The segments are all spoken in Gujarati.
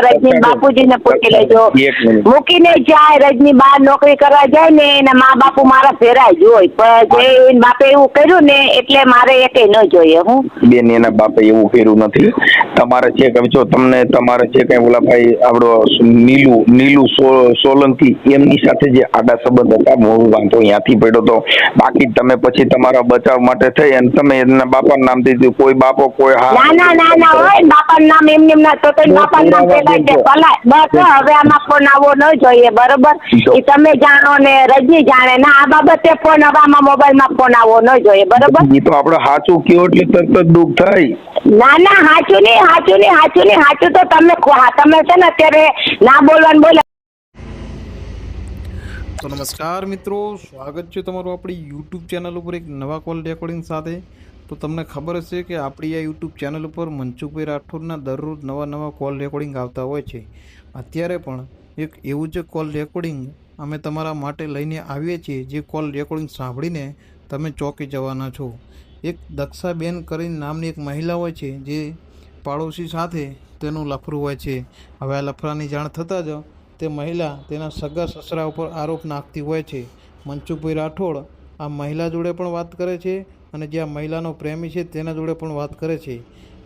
રજની બાપુજીને પૂછી લેજો. મૂકીને જાય રજની બહાર નોકરી કરવા જાય ને એના મા બાપુ મારા ફેરાય જ પણ જે બાપે એવું કર્યું ને એટલે મારે એકે ન જોઈએ હું. બેન એના બાપે એવું કર્યું નથી. તમારે છે કે જો તમને તમારે છે કઈ ઓલા ભાઈ આપણો નીલુ નીલુ સોલંકી એમની સાથે જે આડા સંબંધ હતા મૂળ વાંધો ત્યાંથી પડ્યો તો. બાકી તમે પછી તમારા બચાવ માટે થઈ અને તમે એના બાપા નામ દીધું કોઈ બાપો કોઈ હા. ના ના ના ના હોય બાપા નામ એમને એમ ના તો બાપાનું નામ બસ હવે આમાં ફોન આવવો ન જોઈએ બરોબર? એ તમે જાણો ને રજની જાણે. ના આ બાબતે ફોન હવે આમાં મોબાઈલમાં ફોન આવવો ન જોઈએ બરોબર? એ તો આપણે સાચું કયો એટલે તરત જ દુઃખ થાય. ના ના સાચું નહીં સાચું નહીં સાચું નહીં સાચું તો તમે તમે છે ને અત્યારે ના બોલવાનું બોલે. તો નમસ્કાર મિત્રો સ્વાગત છે તમારું આપણી યુટ્યુબ ચેનલ ઉપર એક નવા કોલ રેકોર્ડિંગ સાથે. તો તમને ખબર હશે કે આપણી આ યુટ્યુબ ચેનલ ઉપર મનસુખભાઈ રાઠોડના દરરોજ નવા નવા કોલ રેકોર્ડિંગ આવતા હોય છે. અત્યારે પણ એક એવું જ કોલ રેકોર્ડિંગ અમે તમારા માટે લઈને આવીએ છીએ, જે કોલ રેકોર્ડિંગ સાંભળીને તમે ચોંકી જવાના છો. એક દક્ષાબેન કરીને નામની એક મહિલા હોય છે, જે પાડોશી સાથે તેનું લફરું હોય છે. હવે આ લફરાની જાણ થતાં જ તે મહિલા તેના સગા સસરા ઉપર આરોપ નાખતી હોય છે. મનસુખભાઈ રાઠોડ આ મહિલા જોડે પણ વાત કરે છે અને જે આ મહિલાનો પ્રેમી છે તેના જોડે પણ વાત કરે છે.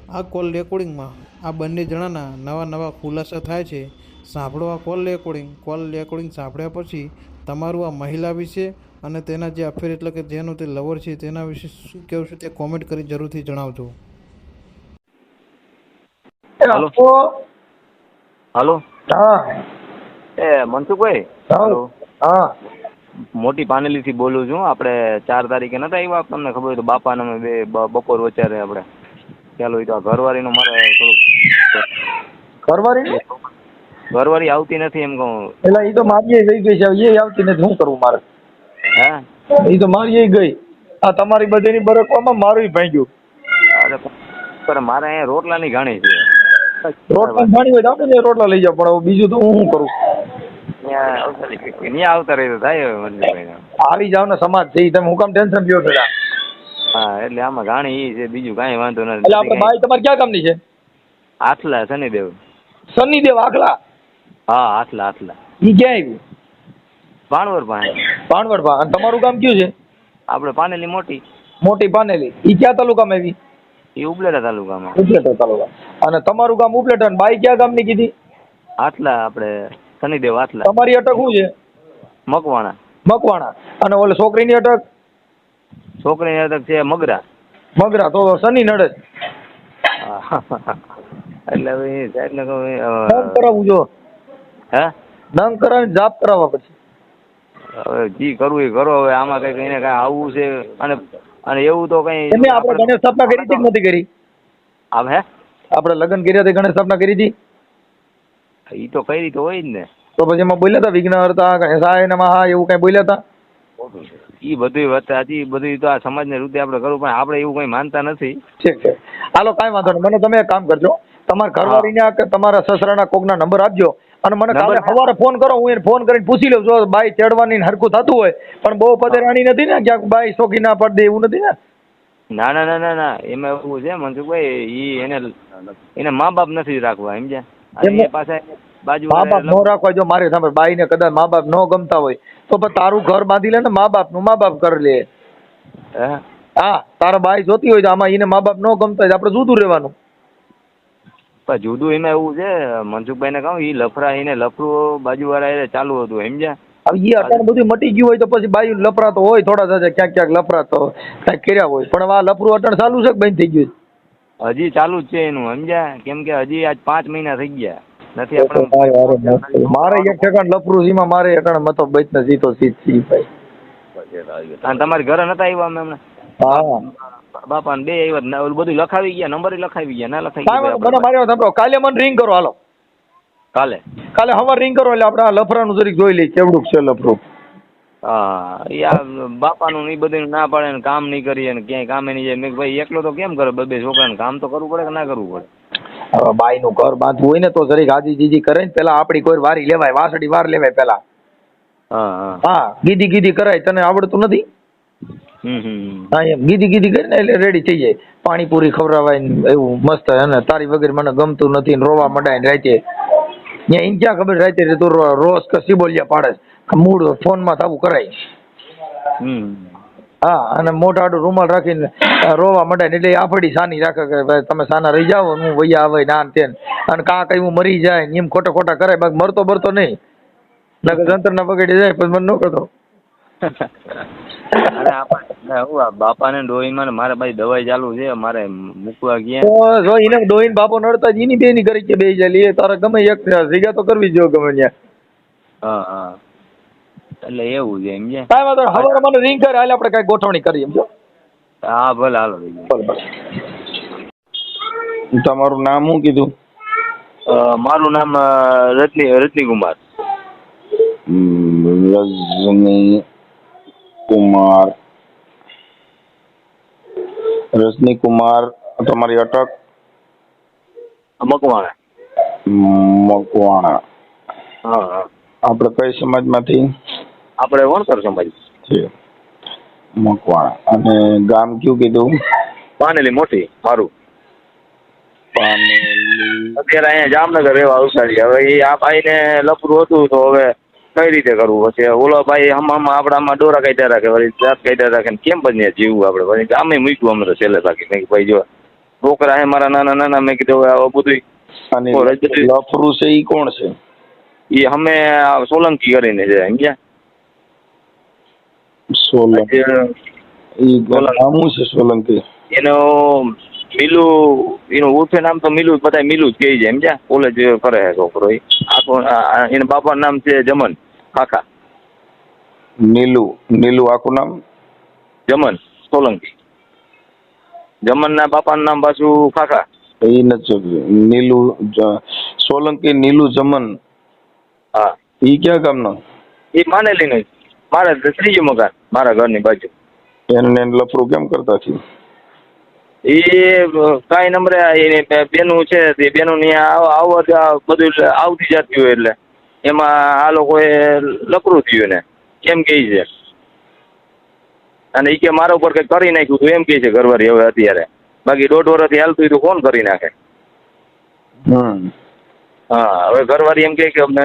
આ કોલ રેકોર્ડિંગમાં આ બંને જણાના નવા નવા ખુલાસા થાય છે. સાંભળો આ કોલ રેકોર્ડિંગ કોલ રેકોર્ડિંગ સાંભળ્યા પછી તમારું આ મહિલા વિશે અને તેના જે અફેર એટલે કે જેનું તે લવર છે તેના વિશે શું કહેવું છે તે કોમેન્ટ કરી જરૂરથી જણાવજો. હાલો હેલો હા. એ મનસુખભાઈ? હા. હા. મોટી પાનેલી થી બોલું છું. આપણે ચાર તારીખે નતા આવ્યા તમને ખબર હોય તો બાપાને અમે બે બપોર વચારે આપણે ચાલો એ તો આ ઘરવાળીનું મારે થોડુંક ઘરવાળી ઘરવાળી આવતી નથી એમ કહું. એટલે એ તો મારી ગઈ ગઈ છે. એ આવતી નથી. શું કરવું મારે? હે? એ તો મારી ગઈ. આ તમારી બધીની બરકવામાં મારું ભાંગ્યું. અરે પણ મારે અહીંયા રોટલાની ઘાણી છે. રોટલા ઘાણી હોય તો આપણે રોટલા લઈ જાવ પણ બીજું તો હું શું કરું? ત્યાં આવતા રહી- તો થાય મનસુખભાઈ જાવ ને સમાજ છે તમે હું કામ ટેન્શન લ્યો છો હા એટલે આમાં ઘાણી ઈ છે બીજું કાંઈ વાંધો એટલે આપણે ભાઈ તમારે ક્યાં કામની છે? આથલા શનિદેવ. શનિદેવ આખલા હા આથલા આથલા. ઈ ક્યાં આવ્યું પાણવડ પાસે પાણવડ પાસે અને તમારું ગામ કયું છે? આપણે પાનેલી મોટી. મોટી પાનેલી. ઈ ક્યાં તાલુકામાં આવી? એ ઉપલેટા તાલુકામાં. ઉપલેટા તાલુકા. અને તમારું ગામ ઉપલેટા અને બાઈ ક્યાં ગામની કીધી? આટલા આપણે શનિદેવ આટલા. તમારી અટક શું છે? મકવાણા. મકવાણા. અને ઓલે છોકરીની અટક? છોકરીની અટક છે મગરા. મગરા તો શનિ નડે. એટલે હવે સાહેબ ને કહું નંગ અ, જો. હે? નંગ કરાવીને જાપ કરાવવા પછી. હવે જી કરવું એ કરો. હવે આમાં કઈ એને કઈ આવવું છે. અને અને એવું તો કઈ આપણે ગણેશ સ્થાપના કરી હતી નથી કરી? આમ હે? આપણે લગ્ન કર્યા તે ગણેશ સ્થાપના કરી હતી? ઈ તો કઈ રીતે હોય જ ને. તો પછી એમાં બોલ્યા હતા વિઘ્નહર્તા ગણેશાય નમઃ એવું કઈ બોલ્યા હતા? ઈ બધું વાત હજી બધું તો આ સમાજને રૂપે આપણે કરવું પણ આપણે એવું કઈ માનતા નથી. ઠીક છે. હાલો કાંઈ વાંધો નહીં. મને તમે એક કામ કરજો. તમારા ઘરવાળીના કે તમારા સસરાના કોકના નંબર આપજો. અને મને કાલે સવારે ફોન કરો હું એને ફોન કરીને પૂછી લઉં. જો બાઈ ચડવાની હરકું થતું હોય પણ બહુ પદેરાણી નથી ને ક્યાંક બાઈ શોખી ના પડ એવું નથી ને? ના ના ના ના ના. એમાં એવું છે મનસુખભાઈ એ એને એને મા બાપ નથી રાખવા સમજ્યા અને એમને- એ પાછા બાજુ મા બાપ નો રાખવા જો મારે સાંભળ બાઈને કદાચ મા બાપ ન ગમતા હોય તો પણ તારું ઘર બાંધી લે ને મા બાપનું મા બાપ કરી લે. હે? તારા બાઈ જોતી હોય તો આમાં એને મા બાપ ન ગમતા હોય આપડે આપણે જુદું રહેવાનું. પણ જુદું એમાં એવું છે મનસુખભાઈ ને કહું એ લફરા એને લફરું બાજુ વાળા એ ચાલુ હતું સમજ્યા? હવે એ અત્યારે બધું મટી ગયું હોય તો પછી બાઈ લફરા તો હોય થોડા થશે ક્યાંક ક્યાંક લફરા તો કાંઈક કર્યા હોય પણ આ લફરું અટણ ચાલુ છે બંધ થઈ ગયું હજી ચાલુ જ છે એનું સમજ્યા? કેમ કે હજી આજ પાંચ મહિના થઈ ગયા. નથી આપણે મારે એક ઠેકાણ લફરું સીમાં મારે અટાણ મતો બચ ને જીતો સીત સી ભાઈ. અને તમારી ઘરે નતા આવ્યા અમે હમણાં? હા. બાપા ને બે આવ્યા બધું લખાવી ગયા નંબર લખાવી ગયા ના લખાઈ મને મારી સાંભળો કાલે મને રિંગ કરો હાલો. કાલે? કાલે હવાર રિંગ કરો એટલે આપણે આ લફરાનું જરીક જોઈ લઈએ કેવડું છે લફરું. હા એ આ બાપાનું ને બધું ના પાડે ને કામ નહીં કરીએ ને ક્યાંય કામે નહીં જાય મેં કીધું, ભાઈ એકલો તો કેમ કરે બબે? છોકરાને કામ તો કરવું પડે કે ના કરવું પડે? હવે બાઈનું ઘર બાંધવું હોય ને તો જરીક હાજી જીજી કરે ને પેલા આપણી કોઈ વારી લેવાય વાસડી વાર લેવાય પેલા. હા હા. ગીધી ગીધી કરાય તને આવડતું નથી. હા એમ. ગીધી ગીધી કરીને એટલે રેડી થઈ જાય. પાણીપુરી ખવડાવાય ને એવું મસ્ત અને તારી વગર મને ગમતું નથી ને રોવા મંડાય ને રાતે. ત્યાં ઇન ક્યાં ખબર રાતે તું રોસ કે સિબોલિયા પાડે મૂળ ફોનમાં થવું કરાય. હા અને મોટા આડું રૂમાલ રાખીને રોવા માંડે એટલે આપડી સાની રાખે કે ભાઈ તમે સાના રહી જાઓ હું વૈયા આવે ના તે અને કા કઈ હું મરી જાય એમ ખોટા ખોટા કરે બાકી મરતો બરતો નહીં. નકર જંતર ના પકડી જાય પણ મને ન કરતો. બાપાને ને ડોહીમાં મારે ભાઈ દવાઈ ચાલુ છે મારે મૂકવા ગયા. જો એને ડોહીન બાપો નડતા એની બેની કરી કે બે જાય લે તારે ગમે એક જગ્યા તો કરવી જો ગમે ત્યાં. હા હા. એટલે એવું છે એમ છે. કાંઈ વાંધો નહીં. હવારે મને રિંગ કરે હાલે આપણે કાંઈ ગોઠવણી કરીએ હા ભલે હાલો ભાઈ ભલે ભલે તમારું નામ શું કીધું? અ, મારું નામ અ, રજની રજની કુમાર. હમ, રજની કુમાર. રજની કુમાર તમારી અટક? મકવાણા. મકવાણા. હા હા. આપણે કઈ સમાજમાંથી? આપણે વણકર સમાજ મકવાણા. અને ગામ કયું કીધું? પાનેલી મોટી મારું. પાનેલી. અત્યારે અહીંયા જામનગર રહેવા અવસારી. હવે એ આ ભાઈને લપરું હતું તો હવે કઈ રીતે કરવું? પછી ઓલો ભાઈ હમામાં આપણામાં ડોરા કાઢ્યા રાખે વળી જાત કાઢ્યા રાખે ને કેમ બને જીવવું આપણે? વળી ગામે મૂક્યું અમને છેલ્લે બાકી. મેં ભાઈ જો છોકરા હે મારા નાના નાના. મેં કીધું હવે બધું અને લફરું છે એ કોણ છે? એ અમે સોલંકી કરીને છે સમજ્યા? સોલંકી. ઈ. છે સોલંકી. એનો મિલુ એનું ઉર્ફે નામ તો મિલુ બધા મિલુ જ કહે સમજ્યા? કોલેજ કરે છે છોકરો એ. આખો આ- આ એના બાપાનું નામ છે જમન કાકા. નીલુ નીલુ આખું નામ? જમન સોલંકી. જમનના બાપાનું નામ પાછું કાકા. એ નથી નીલુ સોલંકી નીલુ જમન. હા. ઈ ક્યાં ગામનો? એ માનેલી નહીં મારે ત્રીજું મકાન મારા ઘરની બાજુ. એને લફરું કેમ કરતા થયું એ કાંઈ નંબરે એ બેનું છે તે બેનું ની આવવા બધું આવતી જતી હોય એટલે. એમાં આ લોકોએ લકરું થયું ને એમ કહે છે. અને એ કે મારા ઉપર કંઈક કરી નાખ્યું તું એમ કહે છે ઘરવાળી હવે અત્યારે. બાકી દોઢ વર્ષથી હાલતું હતું ફોન કોણ કરી નાખે? હા હવે ઘરવાળી એમ કે અમને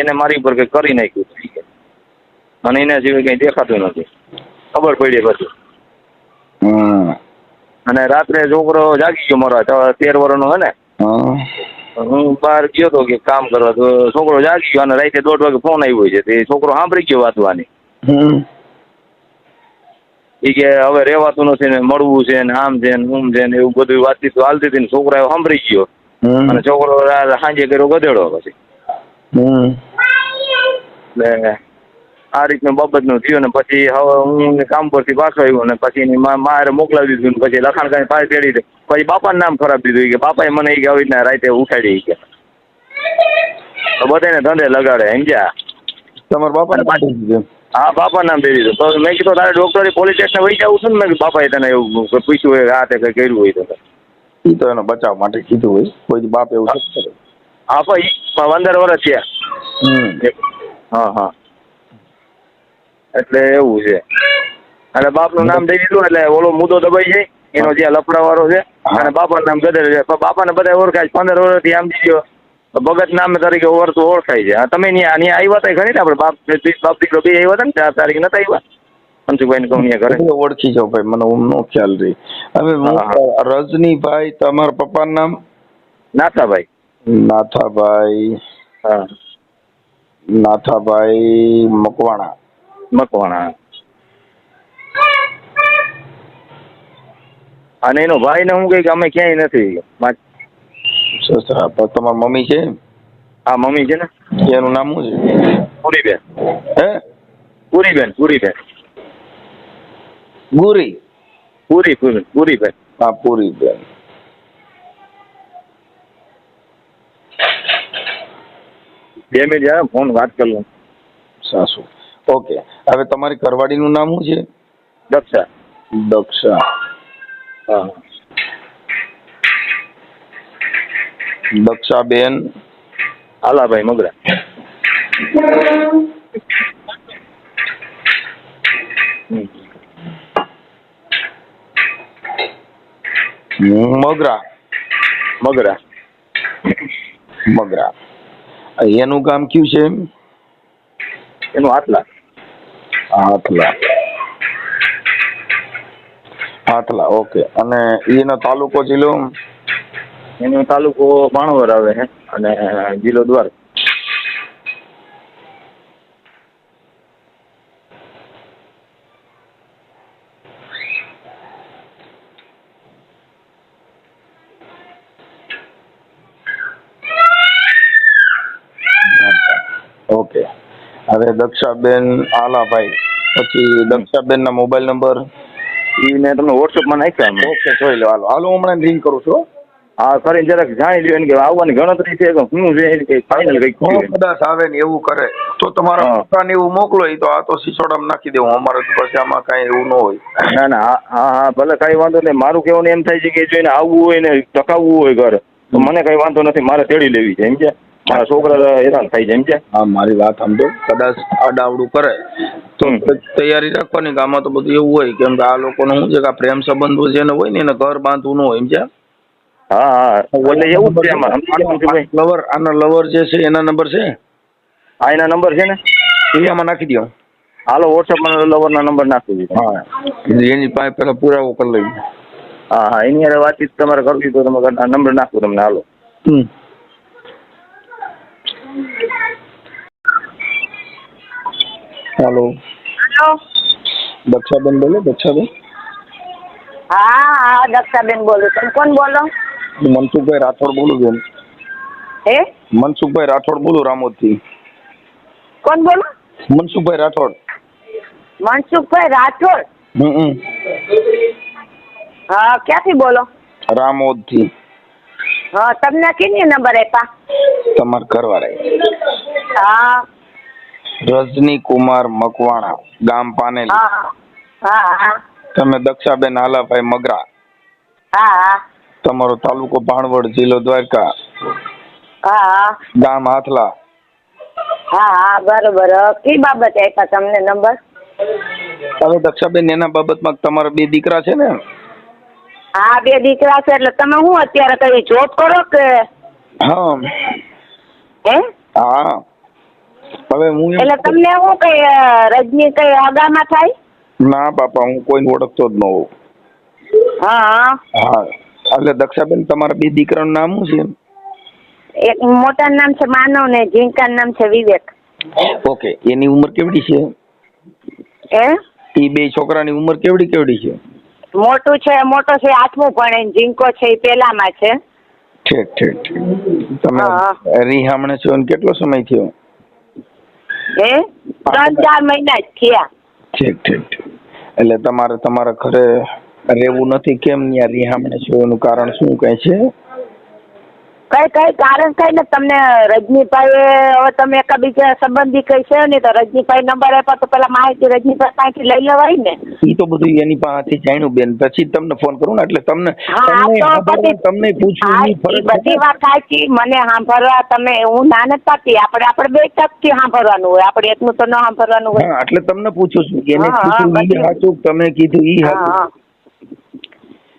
એને મારી ઉપર કંઈક કરી નાખ્યું હતું અને એના સિવાય કંઈ દેખાતું નથી. ખબર પડી પછી. અને રાત્રે છોકરો જાગી ગયો મારો તેર વર્ષનો હે ને. હું. બહાર ગયો તો કે કામ કરવા તો છોકરો જાગી ગયો અને રાતે દોઢ વાગે ફોન આવ્યો છે. તે છોકરો સાંભળી ગયો વાતવાની એ કે હવે રહેવાતું નથી ને મળવું છે ને આમ છે ને ઊમ છે ને એવું બધું વાતચીત હાલતી હતી ને છોકરા સાંભળી ગયો. અને છોકરો સાંજે કર્યો ગધેડો પછી. એટલે આ રીતનું બાબતનું થયું ને પછી હવે હું કામ પરથી પાછો આવ્યો ને પછી એની મા મારે મોકલાવી દીધું ને પછી લખાણ કાંઈ પાસે તેડી પછી બાપાનું નામ ખરાબ દીધું કે બાપાએ મને એ કે આવી રીતના રાતે ઉઠાડી કે. તો બધાને ધંધે લગાડે સમજ્યા? તમારા બાપાને પાડી દીધું હા બાપા નામ દઈ દીધું. તો મેં કીધું તારે ડોક્ટરે પોલીસ સ્ટેશન વહી જવું છું ને? મેં બાપાએ તને એવું પૂછ્યું હોય કે આ તે કંઈ કર્યું હોય તો. એ તો એનો બચાવ માટે કીધું હોય. કોઈ દી બાપ એવું હા ભાઈ પંદર વર્ષ થયા. હમ. હા હા. એટલે એવું છે. અને બાપનું નામ દઈ દીધું એટલે ઓલો મુદ્દો દબાઈ જાય એનો જે લફડાવાળો છે. અને બાપાનું નામ ગદર છે. પણ બાપાને બધા ઓળખાય છે. પંદર વર્ષથી આમ દીધો ભગત નામ તરીકે ઓળખતું ઓળખાય છે. તમે ત્યાં ત્યાં આવ્યા હતા ખરી ને આપણે? બાપ બાપ દીકરો બે આવ્યા હતા ને ચાર તારીખ નતા આવ્યા? પંચુભાઈ કહું ઘરે. ઓળખી જાઓ ભાઈ મને નો ખ્યાલ રહી. હવે રજનીભાઈ તમારા પપ્પાનું નામ? નાથાભાઈ. નાથાભાઈ. હા. નાથાભાઈ મકવાણા. મકવાણા. અને એનો ભાઈ ને હું કઈ અમે ક્યાંય નથી. તમારા મમ્મી છે? આ મમ્મી છે ને? એનું નામ શું છે? પુરીબેન. હે? પુરીબેન પુરીબેન. ગુરી. પુરી પુરી પુરીબેન. હા પૂરી બેન બે મિનિટ ફોન વાત કરી લઉં. સાસુ. ઓકે. હવે તમારી કરવાડીનું નામ શું છે? દક્ષા. દક્ષા. હા. દક્ષાબેન. આલાભાઈ મગરા. મગરા. મગરા. મગરા. એનું કામ કયું છે એનું આટલા. હાથલા. હાથલા, ઓકે. અને એનો તાલુકો જિલ્લો એનો તાલુકો માણવર આવે છે અને જિલ્લો દ્વારકા હવે દક્ષાબેન આલાભાઈ. પછી દક્ષાબેન ના મોબાઈલ નંબર. ઈ મેં તમને વોટ્સઅપમાં નાખ્યા એમ. ઓકે જોઈ લો. હાલો હાલો હમણાં રિંગ કરું છું હા. કરીને જરાક જાણી લ્યો કે આવવાની ગણતરી છે કે શું છે કે ફાઇનલ કઈ કદાચ આવે ને એવું કરે. તો તમારા. પપ્પાને એવું મોકલો તો આ તો સિસોડામાં નાખી દેવું. અમારે તો પછી આમાં કાંઈ એવું ન હોય. ના ના હા હા ભલે કઈ વાંધો નહીં. મારું કહેવાનું એમ થાય છે કે જો એને આવવું હોય ને ટકાવવું હોય ઘર તો મને કઈ વાંધો નથી મારે તેડી લેવી છે સમજ્યા મારા છોકરા હેરાન થાય છે કે? હા મારી વાત સમજો કદાચ આડાવડું કરે તો તૈયારી રાખવાની કે આમાં તો બધું એવું હોય કેમ કે આ લોકોને શું છે કે પ્રેમ સંબંધો જેને હોય ને એને ઘર બાંધવું ન હોય એમ હા હા. એટલે એવું જ છે એમાં. લવર આના લવર જે છે એના નંબર છે? આ એના નંબર છે ને? એ આમાં નાખી દો હાલો વોટ્સઅપમાં લવરના નંબર નાખી દીધો હા. એની પાસે પુરાવો કરી લઈએ. હા હા. એની હારે વાતચીત તમારે કરવી તો તમે નંબર નાખો તમને. હાલો. હમ. હાલો હેલો દક્ષાબેન બોલો દક્ષાબેન હા હા દક્ષાબેન બોલું તમે કોણ બોલો? મનસુખભાઈ રાઠોડ બોલું બેન હે? મનસુખભાઈ રાઠોડ બોલું રામોદથી. કોણ બોલો? મનસુખભાઈ રાઠોડ. મનસુખભાઈ રાઠોડ? હમ. હા ક્યાંથી બોલો? રામોદથી. હા તમને કેની નંબર આપ્યા? તમાર ઘરવાળા હા. રજની કુમાર મકવાણા ગામ પાનેલી. હા હા તમે દક્ષાબેન હાલાભાઈ મગરા. હા હા. તમારો તાલુકો ભાણવડ જિલ્લો દ્વારકા. હા હા. ગામ હાથલા. હા હા બરોબર. કઈ બાબત આપ્યા તમને નંબર? હવે દક્ષાબેન એના બાબતમાં તમારા બે દીકરા છે ને? હા બે દીકરા છે. એટલે તમે હું અત્યારે કઈ જોબ કરો કે? હા. હે? હા. હવે હું એટલે તમને શું કઈ રજની કઈ આગામાં થાય? ના બાપા હું કોઈને ઓળખતો જ ન હોઉં. હા. હા. એટલે દક્ષાબેન તમારા બે દીકરાનું નામ શું એક મોટાનું નામ છે માનવ ને જીંકા નામ છે વિવેક. ઓકે એની ઉંમર કેવડી છે? એ એ બે છોકરાની ઉંમર કેવડી કેવડી છે? મોટું છે મોટો છે આઠમું ભણે જીંકો છે એ પેલામાં છે. ઠીક ઠીક ઠીક. તમે. રીહામણે છો ને કેટલો સમય થયો? એ ત્રણ ચાર મહિના જ થયા. ઠીક ઠીક ઠીક. એટલે તમારે તમારા ઘરે રહેવું નથી કેમ ત્યાં રીહામણે છો એનું કારણ શું કઈ છે? કઈ કઈ કારણ થાય ને તમને રજનીભાઈ હવે તમે એકબીજા સંબંધી કઈ છે ને તો રજનીભાઈ નંબર આપ્યો તો પેલા માહિતી રજનીભાઈ પાસેથી લઈ લેવાય ને. એ તો બધું એની પાસેથી જાણ્યું બેન. પછી તમને ફોન કરું ને એટલે તમને તમને તો સાંભળવા, પછી તમને પૂછવું હા, ઈ બધી વાત સાચી મને સાંભળવા તમે હું ના નથી આપણે આપણે બે ટકથી સાંભળવાનું હોય. આપણે એટલું તો ન સાંભળવાનું હોય. એટલે તમને પૂછું છું. કે એને કીધું ઈ સાચું તમે કીધું ઈ સાચું હા.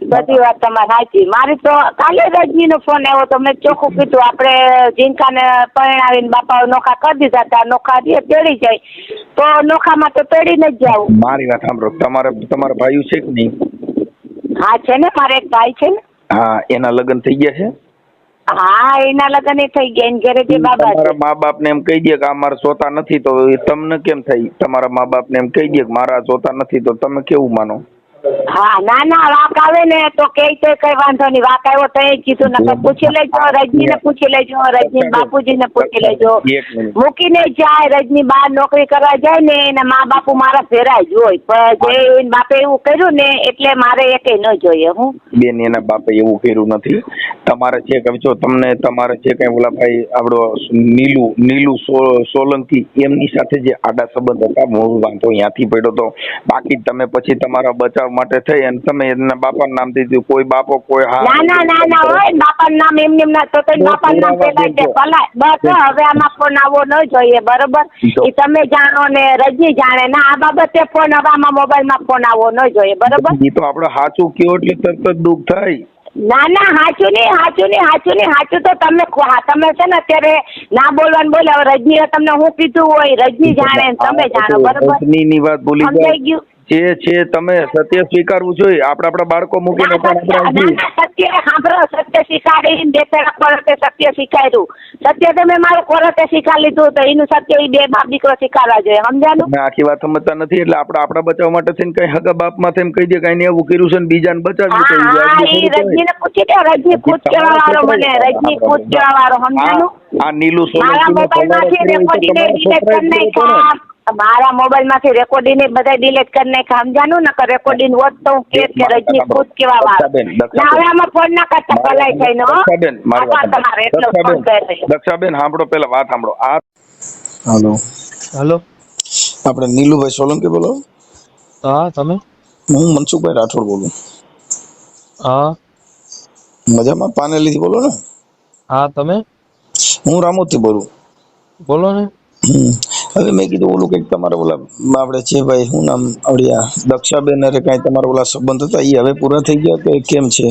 બધી વાત તમારી સાચી. મારી તો કાલે રજનીનો ફોન આવ્યો તો મેં ચોખ્ખું કીધું આપણે જીંકાને પરણાવીને બાપા નોખા કરી દીધા હતા નોખા જે તેડી જાય તો નોખામાં તો તેડીને જ જાવું મારી વાત સાંભળો તમારે તમારા ભાઈ છે કે નહીં? હા છે ને મારે એક ભાઈ છે ને. હા એના લગ્ન થઈ ગયા છે? હા એના લગ્ન થઈ ગયા એની ઘરે જે બાબા તમારા મા બાપ ને એમ કહી દે કે આ મારા જોતા નથી તો તમને કેમ થઈ તમારા મા બાપ ને એમ કહી દે કે મારા સોતા નથી તો તમે કેવું માનો? હા ના ના વાક આવે ને તો કે તે કઈ વાંધો નહીં. વાક આવ્યો તો એ કીધું નકર પૂછી લેજો રજની ને પૂછી લેજો રજની બાપુજી ને પૂછી લેજો. મૂકીને જાય રજની બહાર નોકરી કરવા જાય ને એના મા બાપુ મારા ફેરાય જ હોય. પણ જે બાપે એવું કર્યું ને એટલે મારે એકે ન જોઈએ હું. બેન એના બાપે એવું કર્યું નથી. તમારે છે કે જો તમને તમારે છે કઈ ઓલા ભાઈ આપણો નીલુ નીલુ સોલંકી એમની સાથે જે આડા સંબંધ હતા મૂળ વાંધો ત્યાંથી પડ્યો તો. બાકી તમે પછી તમારા બચાવ માટે થઈ અને તમે એના બાપાનું નામ દીધું. કોઈ બાપો કોઈ હા. ના ના ના ના હોય બાપાનું નામ એમને એમ ના તો તો બાપાનું નામ પેલા જ ભલા બસ હવે આમાં ફોન આવવો ન જોઈએ બરોબર? એ તમે જાણો ને રજની જાણે. ના આ બાબતે ફોન હવે આમાં મોબાઈલમાં ફોન આવો ન જોઈએ બરોબર? એ તો આપણે સાચું કયો એટલે તરત જ દુઃખ થાય. ના ના હાચું નહીં હાચું નહીં હાચું નહીં હાચું તો તમે તમે છે ને અત્યારે ના બોલવાનું બોલે હવે રજની તમને હું કીધું હોય રજની જાણે તમે જાણો બરોબર? રજનીની વાત ભૂલી ગયું? જે છે તમે સત્ય સ્વીકારવું જોઈએ. આપણે આપણા બાળકો મૂકીને પણ સત્ય આપણે બે ના, સત્ય સત્ય શીખાડી સત્ય તમે મારું કોરતે શીખા લીધું તો એનું સત્ય એ બે બાપ દીકરો શીખાડવા જોઈએ સમજાનું તમે આખી વાત સમજતા નથી એટલે આપણે આપણા બચાવ માટે થઈને કઈ હગા બાપમાં એમ કહી દે કઈ ને એવું કર્યું છે ને બીજાને બચાવ્યું છે હા એ. રજનીને પૂછી દે રજની ખુદ કેવા વાળો મને રજની ખુદ કેવા વાળો સમજાનું આ- નીલું મારા મોબાઈલમાંથી રેકોર્ડિંગ તો ને? કરી નાખ્યા મારા મોબાઈલમાંથી રેકોર્ડિંગ બધા ડિલીટ કરી નાખ્યા સમજાનું નકર રેકોર્ડિંગ હોત તો હું કેત કે રજની ખુદ કેવા વાત. ના હવે આમાં ફોન ના કરતા ભલાઈ થઈ નો દક્ષાબેન મારી વાત તમારે એટલો ફોન દક્ષાબેન દક્ષાબેન સાંભળો પેલા વાત સાંભળો. આ હાલો. હાલો. આપણે નીલુભાઈ સોલંકી બોલો? હા તમે? હું મનસુખભાઈ રાઠોડ બોલું. હા. મજામાં? પાનેલીથી બોલો ને? હા તમે? હું રામોદ બોલું. બોલો ને. હવે મેં કીધું ઓલું કંઈક તમારા ઓલા આપણે છે ભાઈ હું નામ આવડ્યા દક્ષાબેન અરે કઈ તમારા ઓલા સંબંધ હતા? એ હવે પૂરા થઈ ગયા કે કેમ છે?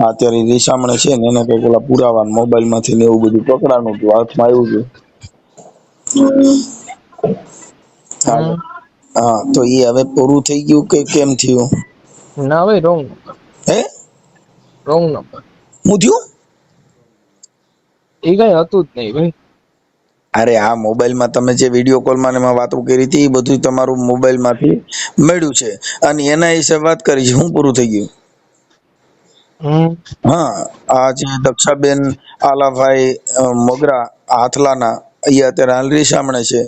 અત્યારે રીસામણે છે ને એને કંઈક ઓલા પુરાવા મોબાઈલમાંથી ને એવું બધું પકડાનું હતું હાથમાં આવ્યું છે હા. હા તો એ હવે પૂરું થઈ ગયું કે કેમ થયું? ના ભાઈ રોંગ હે? રોંગ નંબર હું થયું? એ કઈ હતું જ નહીં ભાઈ. અરે આ મોબાઈલમાં તમે જે વીડિયો કોલમાં એમાં વાતો કરી હતી એ બધું તમારું મોબાઈલમાંથી મળ્યું છે. અને એના વિશે વાત કરી છે. હું પૂરું થઈ ગયું. હા આ જે દક્ષાબેન આલાભાઈ મોગરા હાથલાના એ અત્યારે હાલરી સામણે છે.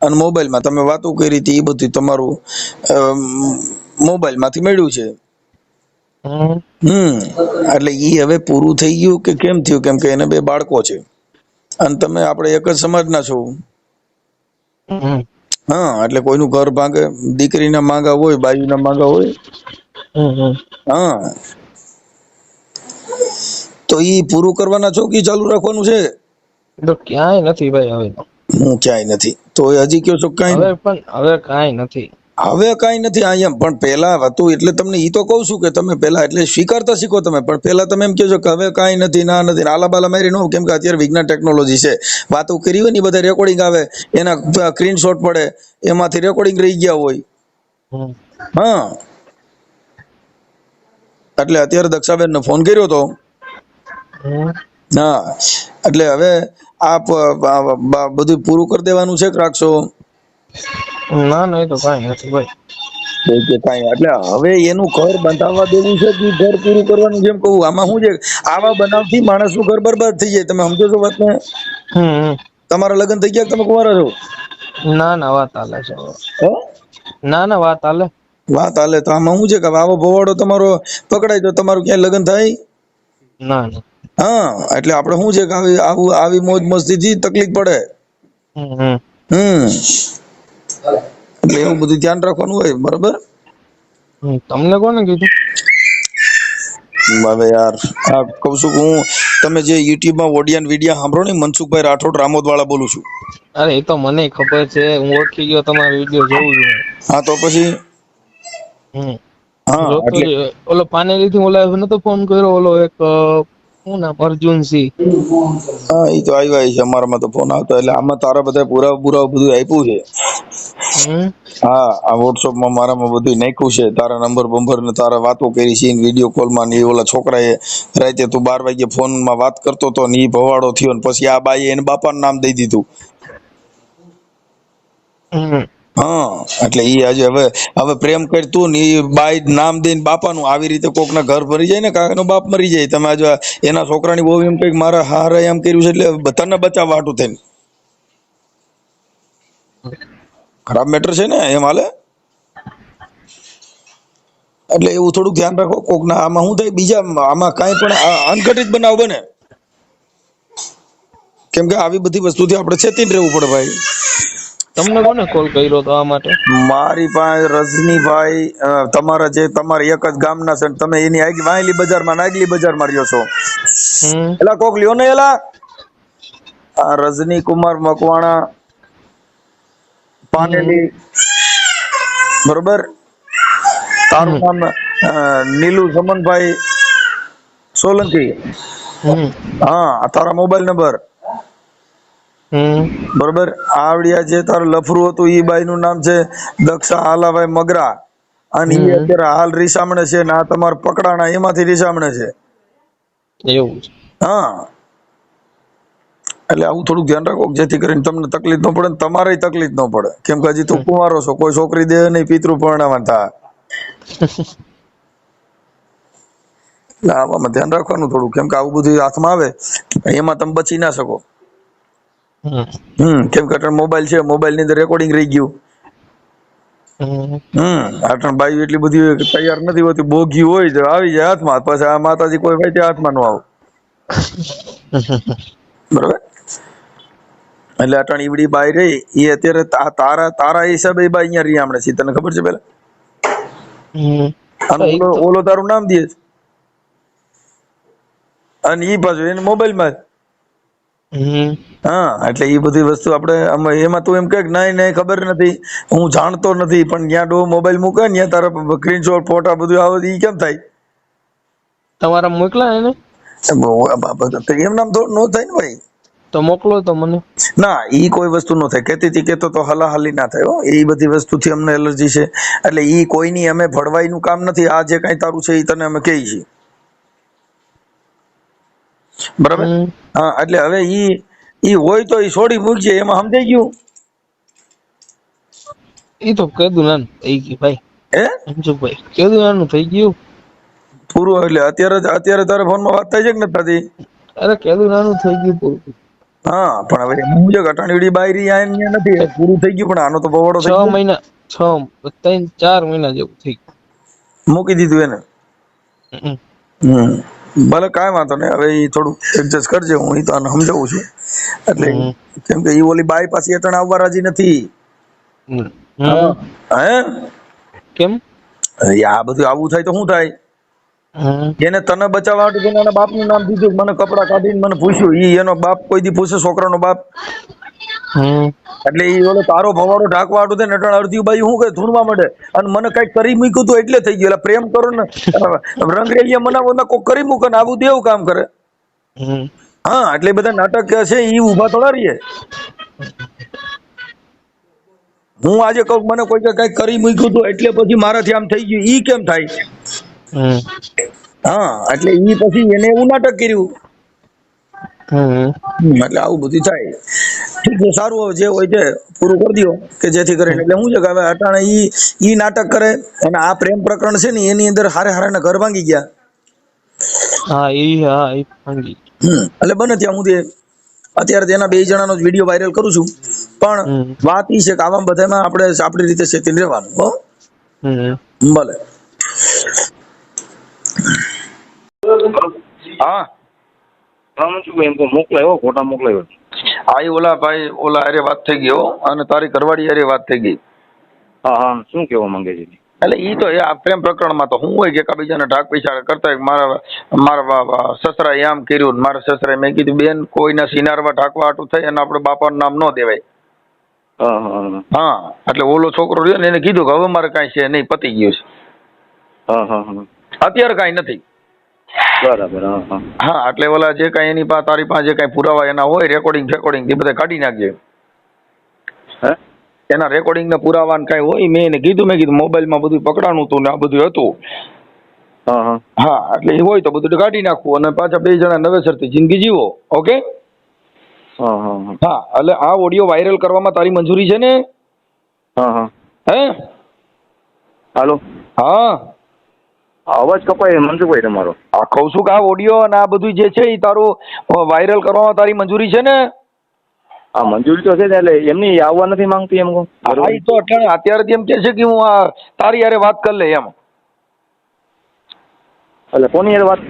અને મોબાઈલમાં તમે વાતો કરી હતી એ બધું તમારું મોબાઈલમાંથી મળ્યું છે. હમ. એટલે ઈ હવે પૂરું થઈ ગયું કે કેમ થયું? કેમ કે એને બે બાળકો છે. અને તમે આપણે એક જ સમાજના છો. હા એટલે કોઈનું ઘર ભાંગે દીકરીના માંગા હોય બાયુના માંગા હોય. હા. તો ઈ પૂરું કરવાના છો કે ચાલુ રાખવાનું છે? તો ક્યાંય નથી ભાઈ હવે હું ક્યાંય નથી. તો એ હજી કયો છો કાંઈ હવે પણ હવે કાંઈ નથી. હવે કાંઈ નથી અહીંયા પણ પહેલા હતું એટલે તમને ઈ તો કહું છું કે તમે પહેલા એટલે સ્વીકારતા શીખો તમે પણ પહેલા તમે એમ કહો છો કે હવે કાંઈ નથી ના નથી આલા બાલા મારી નો કેમ કે અત્યારે વિજ્ઞાન ટેકનોલોજી છે. વાતો કરી હોય ને બધા રેકોર્ડિંગ આવે એના સ્ક્રીનશોટ પડે એમાંથી રેકોર્ડિંગ રહી ગયા હોય. હા. એટલે અત્યારે દક્ષાબેન ને ફોન કર્યો તો. હા. એટલે હવે આપ બધું પૂરું કરી દેવાનું છે કે રાખશો ના ના એ તો કાંઈ નથી ભાઈ. કે કાંઈ એટલે હવે એનું ઘર બંધાવવા દેવું છે કે ઘર પૂરું કરવાનું જેમ કહું. આમાં શું છે? આવા બનાવથી માણસનું ઘર બરબાદ થઈ જાય. તમે સમજો છો વાતને? તમારા લગ્ન થઈ ગયા તમે કુંવારા છો? ના ના વાત હાલે છે? ના ના વાત હાલે. વાત હાલે તો આમાં શું છે કે આવો ભવાડો તમારો પકડાય તો તમારું ક્યાંય લગ્ન થાય? ના ના. હા એટલે આપણે શું છે કે આવી આવું આવી મોજ મસ્તીથી તકલીફ પડે. હમ. એટલે એવું બધું ધ્યાન રાખવાનું હોય બરોબર? તમને કોને કીધું? હવે યાર. આ કહું છું હું તમે જે યુટ્યુબમાં ઓડિયન વિડિયા સાંભળો ને મનસુખભાઈ રાઠોડ રામોદ વાળા બોલું છું. અરે એ તો મને ખબર છે હું ઓળખી ગયો તમારો વિડિયો જોઉં છું. હા તો પછી? હા એટલે ઓલો પાનેલી થી ઓલા નતો ફોન કર્યો ઓલો એક શું નામ? અર્જુનસિંહ. હા એ તો આવ્યા છે અમારામાં તો ફોન આવતો એટલે આમાં તારા બધા પૂરા પૂરા બધું આપ્યું છે. હા આ વોટ્સઅપમાં મારામાં બધું નાખ્યું છે. તારા નંબર બંબર ને તારા વાતો કરી છે. વીડિયો કોલમાં ને એ ઓલા છોકરાએ રાતે તું બાર વાગે ફોનમાં વાત કરતો તો ને ભવાડો થયો ને પછી આ બાઈએ એને બાપાનું નામ દઈ દીધું. હા એટલે ઈ આજે હવે હવે પ્રેમ કરતું ને ઈ બાઈ નામ દઈને બાપાનું આવી રીતે કોકના ઘર ભરી જાય ને કાકાનો બાપ મરી જાય. તમે આજે એના છોકરાની બહુ એમ કંઈક મારા હારે એમ કર્યું છે એટલે બધાને બચાવવા હાટું થઈને. ખરાબ મેટર છે ને એમ હાલે? એટલે એવું થોડુંક ધ્યાન રાખો કોકના આમાં શું થાય બીજા આમાં કાંઈ પણ અનઘટિત બનાવ બને. કેમ કે આવી બધી વસ્તુથી આપણે ચેતીને રહેવું પડે ભાઈ. તમને કોને કોલ કર્યો તો આ માટે? મારી પાસે રજનીભાઈ તમારા જે તમારા એક જ ગામના છે ને તમે એની આગી વાયલી બજારમાં નાગલી બજારમાં રહ્યો છો. એલા કોક લ્યો ને એલા. આ રજની કુમાર મકવાણા પાનેલી બરોબર? તારું નામ નીલુ સમનભાઈ સોલંકી. હા તારા મોબાઈલ નંબર. બરોબર? આવડિયા જે તારું લફરું હતું ઈ બાઈ નું નામ છે દક્ષા આલાભાઈ મગરા. અને ઈ અત્યારે હાલ રીસામણે છે ને આ તમારા પકડાણા એમાંથી રીસામણે છે. એવું છે. હા. એટલે આવું થોડુંક ધ્યાન રાખો જેથી કરીને તમને તકલીફ ન પડે તમારે તકલીફ ન પડે. કેમ કે હજી તો કુંવારો છો કોઈ છોકરી દે નહીં પિતૃ પરણાવવા થાય એટલે આવામાં ધ્યાન રાખવાનું થોડું કેમ કે આવું બધું હાથમાં આવે એમાં તમે બચી ના શકો. હમ. કેમ કે અટણ મોબાઈલ છે મોબાઈલની અંદર રેકોર્ડિંગ રહી ગયું. હમ. અટણ બાઈ એટલી બધી તૈયાર નથી હોતી બોગી હોય તો આવી જાય હાથમાં. પછી આ માતાજી કોઈ હોય તે હાથમાં ન આવું. બરોબર? એટલે અટાણ ઈવડી બાઈ રહી એ અત્યારે તારા તારા હિસાબે બાઈ અહીંયા રહી હમણાં છે તને ખબર છે પેલા? ઓલો તારું નામ દે છે. અને ઈ પાછું એને મોબાઈલમાં હા એટલે એ બધી વસ્તુ આપણે આમાં એમાં તું એમ કે નહીં નહીં ખબર નથી. હું જાણતો નથી પણ ત્યાં ડો મોબાઈલ મૂકે ને ત્યાં તારા સ્ક્રીનશોટ ફોટા બધું આવે ઈ કેમ થાય? તમારા મોકલા એને? એમ નામ તો નો થાય ને ભાઈ. તો મોકલો તો મને. ના એ કોઈ વસ્તુ નો થાય. કહેતી હતી કેતો તો હલાહલી ના થાય હો. એ બધી વસ્તુથી અમને એલર્જી છે. એટલે ઈ કોઈની અમે ભડવાઈનું કામ નથી. આ જે કાંઈ તારું છે એ તને અમે કહીએ છીએ. બરાબર? હા એટલે હવે ઈ ઈ હોય તો ઈ છોડી મૂકજે. એમાં સમજાઈ ગયું? ઈ તો કેદું નાનું થઈ ગયું ભાઈ. હે? સમજો ભાઈ કેદું નાનું થઈ ગયું. પૂરું એટલે અત્યારે અત્યારે તારે ફોનમાં વાત થાય છે કે નથી થતી? અરે કેદુ નાનું થઈ ગયું પૂરું. હા પણ હવે એમાં હું છે કે બાયરી આ નથી પૂરું થઈ ગયું પણ આનો તો બવાડો થઈ ગયો. મહિના છ ત્રણ ચાર મહિના જેવું થઈ મૂકી દીધું એને? હમ. ભલે કાંઈ વાંધો નહીં હવે એ થોડું એડજસ્ટ કરજે હું એ તો આને સમજાવું છું. એટલે કેમ કે એ ઓલી બાઈ પાસે અટણ આવવા રાજી નથી. હે. કેમ? આ બધું આવું થાય તો શું થાય. એને તને બચાવવા માટે એના બાપનું નામ દીધું મને કપડા કાઢીને મને પૂછ્યું ઈ એનો બાપ કોઈ દી પૂછે છોકરાનો બાપ? એટલે ઈ ઓલો તારો ભવાડો ઢાંકવા આડું થઈને અટણ અડધી બાઈ હું કઈ ધૂણવા માંડે. અને મને કંઈક કરી મૂક્યું તું એટલે થઈ ગયું. એટલે પ્રેમ કરો ને. રંગરેલીએ મનાવો ને કોક કરી મૂકે ને આવું દેવું કામ કરે. હા એટલે બધા નાટક છે ઈ ઊભા થોડા રહીએ. હું આજે કહું મને કોઈ કંઈક કરી મૂક્યું હતું એટલે પછી મારાથી આમ થઈ ગયું. ઈ કેમ થાય. હા. એટલે ઈ પછી એને એવું નાટક કર્યું. એટલે આવું બધું થાય. ઠીક છે સારું હવે જે હોય છે પૂરું કરી દો કે જેથી કરીને એટલે હું છે કે હવે અટાણે ઈ ઈ નાટક કરે અને આ પ્રેમ પ્રકરણ છે ને એની અંદર હારે હારે ઘર ભાંગી ગયા. હા એ હા એ ભાંગી. એટલે બને ત્યાં સુધી અત્યારે તેના બે જણાનો જ વીડિયો વાયરલ કરું છું. પણ વાત ઈ છે કે આવા બધામાં આપણે આપણી રીતે સેતી રહેવાનું હો. ભલે. હા. એમ મોકલાયો ફોટા મોકલાયો. આ ઈ ઓલા ભાઈ ઓલા અરે વાત થઈ ગઈ હો અને તારી ઘરવાળી અરે વાત થઈ ગઈ. હા હા શું કહેવા માંગે છે? એટલે ઈ તો એ આ પ્રેમ પ્રકરણમાં તો હું હોય કે એકબીજાને ઢાક પૈસા કરતા હોય મારા મારા સસરાએ આમ કર્યું ને મારા સસરાએ મેં કીધું બેન કોઈના સિનારવા ઢાકવા હાટું થાય અને આપણે બાપાનું નામ ન દેવાય. હા હા હા. હા એટલે ઓલો છોકરો રહ્યો ને એને કીધું કે હવે મારે કાંઈ છે નહીં પતી ગયું છે. હા હા હા. અત્યારે કાંઈ નથી. બરાબર હા હા. એટલે ઓલા જે કાંઈ એની પાસે તારી પાસે જે કાંઈ પુરાવા એના હોય રેકોર્ડિંગ રેકોર્ડિંગ એ બધા કાઢી નાખજે. હે? એના રેકોર્ડિંગ ને પુરાવા કઈ હોય મેં એને કીધું મેં કીધું મોબાઈલમાં બધું પકડાણું હતું ને આ બધું હતું. હા એટલે એ હોય તો બધું કાઢી નાખવું અને પાછા બે જણા નવેસરથી જિંદગી જીવો ઓકે? હા હા હા. હા એટલે આ ઓડિયો વાયરલ કરવામાં તારી મંજૂરી છે ને? હા હા. હે? હાલો. હા. અવાજ કપાય મનસુખભાઈ તમારો. આ કહું છું કે આ ઓડિયો અને આ બધું જે છે એ તારું વાયરલ કરવામાં તારી મંજૂરી છે ને? આ મંજૂરી તો છે ને એટલે એમની આવવા નથી માંગતી એમ હા ઈ તો અટાણે અત્યારે એમ કે છે કે હું આ તારી હારે વાત કરી લે એમ. એટલે કોની યારે વાત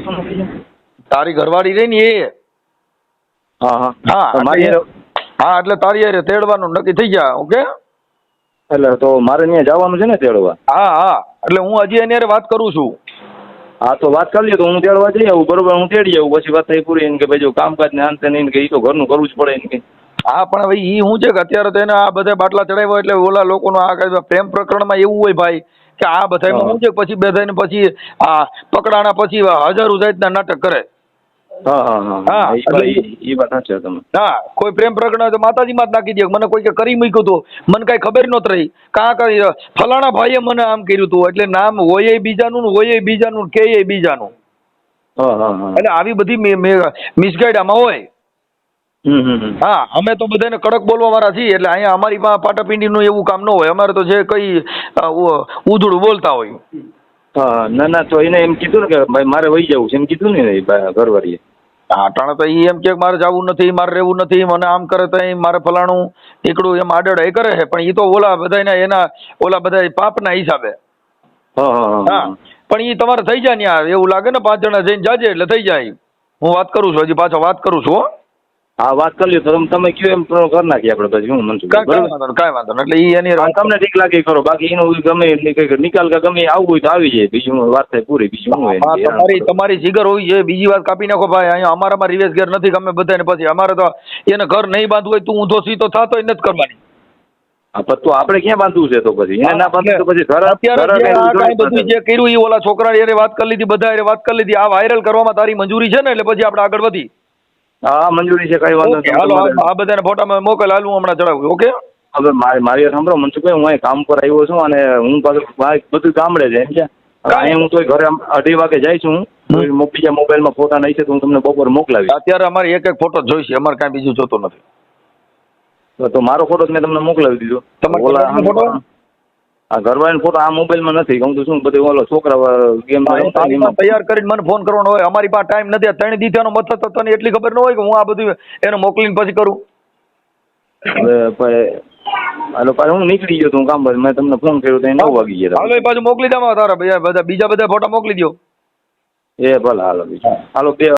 તારી ઘરવાળી રહી ને એ. હા હા. હા મારી હા એટલે તારી હારે તેડવાનું નક્કી થઈ જાય ઓકે? એટલે તો મારે ત્યાં જવાનું છે ને તેડવા? હા હા એટલે હું હજી એની વાત કરું છું. હા તો વાત કરી લ્યો તો હું તેડવા જઈ આવું બરોબર હું તેડી આવું પછી વાત થઈ પૂરી એને કે ભાઈ જો કામકાજ ને અંતે નહીં કે એ તો ઘરનું કરવું જ પડે એને કે. હા પણ હવે ઈ શું છે કે અત્યારે તો એને આ બધા બાટલા ચડાવ્યા એટલે ઓલા લોકોનો આ પ્રેમ પ્રકરણમાં એવું હોય ભાઈ કે આ બધામાં શું હું છે પછી બધાને પછી આ પકડાણા પછી હજારો જાતના નાટક કરે. કોઈ પ્રેમ પ્રગટ હોય તો માતાજીમાં જ નાખી દે મને કોઈ કે કરી મૂક્યું હતું મને કઈ ખબર નહોતી રહી. કાં કઈ ફલાણા ભાઈએ મને આમ કર્યું હતું એટલે નામ હોય બીજાનું હોય બીજાનું કે બીજાનું. હા હા હા. એટલે આવી બધી મિસગાઈડ આમાં હોય. હા અમે તો બધાને કડક બોલવા વાળા છીએ. એટલે અહીંયા અમારી પાસે પાટાપિંડીનું એવું કામ ન હોય. અમારે તો જે કઈ ઉધડું બોલતા હોય. હા હા. ના ના તો એને એમ કીધું ને કે ભાઈ મારે વહી જવું છે. એમ કીધું ને એ ઘરવાળીએ. હા ટાણે તો ઈ એમ કે મારે જવું નથી મારે રહેવું નથી મને આમ કરે તો મારે ફલાણું એકડું એમ આડળ એ કરે છે. પણ એ તો ઓલા બધાના એના ઓલા બધા પાપના હિસાબે. હા હા હા હા. પણ એ તમારે થઈ જાય ને યાર એવું લાગે ને પાંચ જણા જઈને જાજે એટલે થઈ જાય. હું વાત કરું છું હજી પાછો વાત કરું છું હો વાત કરી લ્યો. તો તમે કયો એમ કરી નાખીએ આપણે પછી હું મનસુખ કાંઈ વાંધો કાંઈ વાંધો એટલે એ એની તમને ઠીક લાગે એ કરો બાકી એનું ગમે નિકાલ કે ગમે આવું હોય તો આવી જાય. બીજું વાત થાય પૂરી બીજું તમારી તમારી જીગર હોવી જોઈએ. બીજી વાત કાપી નાખો ભાઈ. અહીંયા અમારામાં રિવેશ ઘેર નથી ગમે બધાને પછી. અમારે તો એને ઘર નહીં બાંધવું હોય તું ઊંધો સીધો થતો નથી કરવાની. તો આપણે ક્યાં બાંધવું છે તો પછી? એને ના બાંધવું તો પછી ઘર અત્યારે બધું જે કર્યું એ ઓલા છોકરા એને વાત કરી લીધી બધા એને વાત કરી લીધી. આ વાયરલ કરવામાં તારી મંજૂરી છે ને? એટલે પછી આપણે આગળ વધી. હા મંજૂરી છે કઈ વાંધો નહીં હાલો આ બધાને ફોટામાં મોકલ હાલ હમણાં જણાવું ઓકે? હવે મારી મારી સાંભળો મનસુખભાઈ હું અહીં કામ પર આવ્યો છું અને હું પાછું બધું ગામડે છે એમ છે? હું તો ઘરે અઢી વાગે જાય છું બીજા મોબાઈલમાં ફોટા નહીં છે તો હું તમને બપોર મોકલાવી અત્યારે અમારે એક એક ફોટો જોઈશે અમારે કાંઈ બીજું જોતો નથી. તો- તો મારો ફોટો જ મેં તમને મોકલાવી દીધો. તમારો ફોટો? આ ઘરવાળાનો ફોટો આ મોબાઈલમાં નથી. હું તો શું બધું ઓલો છોકરા ગેમ તૈયાર કરીને મને ફોન કરવાનો હોય. અમારી પાસે ટાઈમ નથી. ત્રણ દીધાનો મથત હતો તને એટલી ખબર ન હોય કે હું આ બધું એને મોકલીને પછી કરું. હાલો પાછું હું નીકળી ગયો તો હું કામ પર. મેં તમને ફોન કર્યો તો નવ વાગી ગયા હાલો એ પાછું મોકલી દેવા તારા બધા બીજા બધા ફોટા મોકલી દો એ ભલે હાલો બીજું. હાલો બે